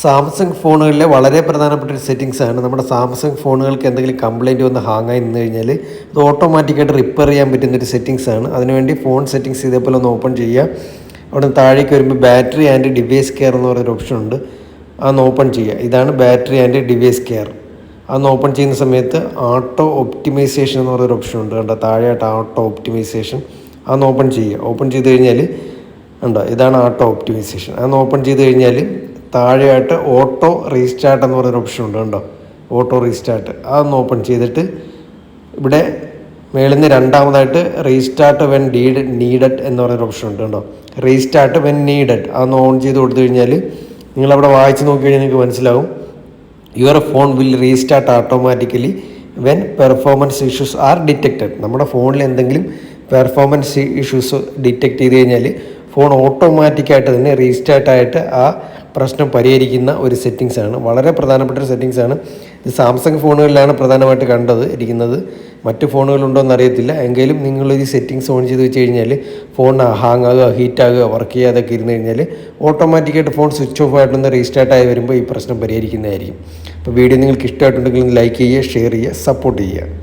Samsung ഫോണുകളിലെ വളരെ പ്രധാനപ്പെട്ട ഒരു സെറ്റിങ്സ് ആണ്. നമ്മുടെ സാംസങ് ഫോണുകൾക്ക് എന്തെങ്കിലും കംപ്ലൈന്റ് വന്ന് ഹാങ്ങായി നിന്ന് കഴിഞ്ഞാൽ അത് ഓട്ടോമാറ്റിക്കായിട്ട് റിപ്പയർ ചെയ്യാൻ പറ്റുന്ന ഒരു സെറ്റിങ്സ് ആണ്. അതിനുവേണ്ടി ഫോൺ സെറ്റിങ്സ് ഇതേപോലെ ഒന്ന് ഓപ്പൺ ചെയ്യുക. അവിടെ താഴേക്ക് വരുമ്പോൾ ബാറ്ററി ആൻഡ് ഡിവൈസ് കെയർ എന്ന് പറയുന്ന ഓപ്ഷൻ ഉണ്ട്. അതൊന്ന് ഓപ്പൺ ചെയ്യുക. ഇതാണ് ബാറ്ററി ആൻഡ് ഡിവൈസ് കെയർ അതൊന്ന് ഓപ്പൺ ചെയ്യുന്ന സമയത്ത് ആട്ടോ ഒപ്റ്റിമൈസേഷൻ എന്ന് പറയുന്ന ഓപ്ഷൻ ഉണ്ട്. കണ്ടോ? താഴെയായിട്ട് ആട്ടോ ഒപ്റ്റിമൈസേഷൻ അതൊന്ന് ഓപ്പൺ ചെയ്യുക. ഓപ്പൺ ചെയ്ത് കഴിഞ്ഞാൽ ഉണ്ടോ ഇതാണ് ആട്ടോ ഒപ്റ്റിമൈസേഷൻ അതൊന്ന് ഓപ്പൺ ചെയ്ത് കഴിഞ്ഞാൽ താഴെയായിട്ട് ഓട്ടോ റീസ്റ്റാർട്ട് എന്ന് പറയുന്ന ഓപ്ഷൻ ഉണ്ട് കണ്ടോ? Auto restart. അതൊന്ന് ഓപ്പൺ ചെയ്തിട്ട് ഇവിടെ മേളിൽ നിന്ന് രണ്ടാമതായിട്ട് റീസ്റ്റാർട്ട് വെൻ ഡീഡ് നീഡഡ് എന്ന് പറയുന്ന ഓപ്ഷൻ ഉണ്ട് കേട്ടോ റീസ്റ്റാർട്ട് വെൻ നീഡഡ് അതൊന്ന് ഓൺ ചെയ്ത് കൊടുത്തു കഴിഞ്ഞാൽ നിങ്ങളവിടെ വായിച്ച് നോക്കി കഴിഞ്ഞാൽ നിങ്ങൾക്ക് മനസ്സിലാവും. Your phone will restart automatically when performance issues are detected നമ്മുടെ ഫോണിൽ എന്തെങ്കിലും പെർഫോമൻസ് ഇഷ്യൂസ് ഡിറ്റക്ട് ചെയ്ത് കഴിഞ്ഞാൽ ഫോൺ ഓട്ടോമാറ്റിക്കായിട്ട് തന്നെ റീസ്റ്റാർട്ടായിട്ട് ആ പ്രശ്നം പരിഹരിക്കുന്ന ഒരു സെറ്റിങ്സ് ആണ്. വളരെ പ്രധാനപ്പെട്ട ഒരു സെറ്റിങ്സ് ആണ്. ഇത് സാംസങ് ഫോണുകളിലാണ് പ്രധാനമായിട്ട് കണ്ടത് ഇരിക്കുന്നത്. മറ്റ് ഫോണുകളുണ്ടോ എന്ന് അറിയത്തില്ല. എങ്കിലും നിങ്ങൾ ഈ സെറ്റിങ്സ് ഓൺ ചെയ്ത് വെച്ച് കഴിഞ്ഞാൽ ഫോൺ ഹാങ് ആകുക ഹീറ്റ് ആകുക വർക്ക് ചെയ്യാതൊക്കെ ഇരുന്ന് കഴിഞ്ഞാൽ ഓട്ടോമാറ്റിക്കായിട്ട് ഫോൺ സ്വിച്ച് ഓഫ് ആയിട്ടൊന്ന് റീസ്റ്റാർട്ട് ആയി വരുമ്പോൾ ഈ പ്രശ്നം പരിഹരിക്കുന്നതായിരിക്കും. അപ്പോൾ വീഡിയോ നിങ്ങൾക്ക് ഇഷ്ടമായിട്ടുണ്ടെങ്കിൽ ലൈക്ക് ചെയ്യുക ഷെയർ ചെയ്യുക സപ്പോർട്ട് ചെയ്യുക.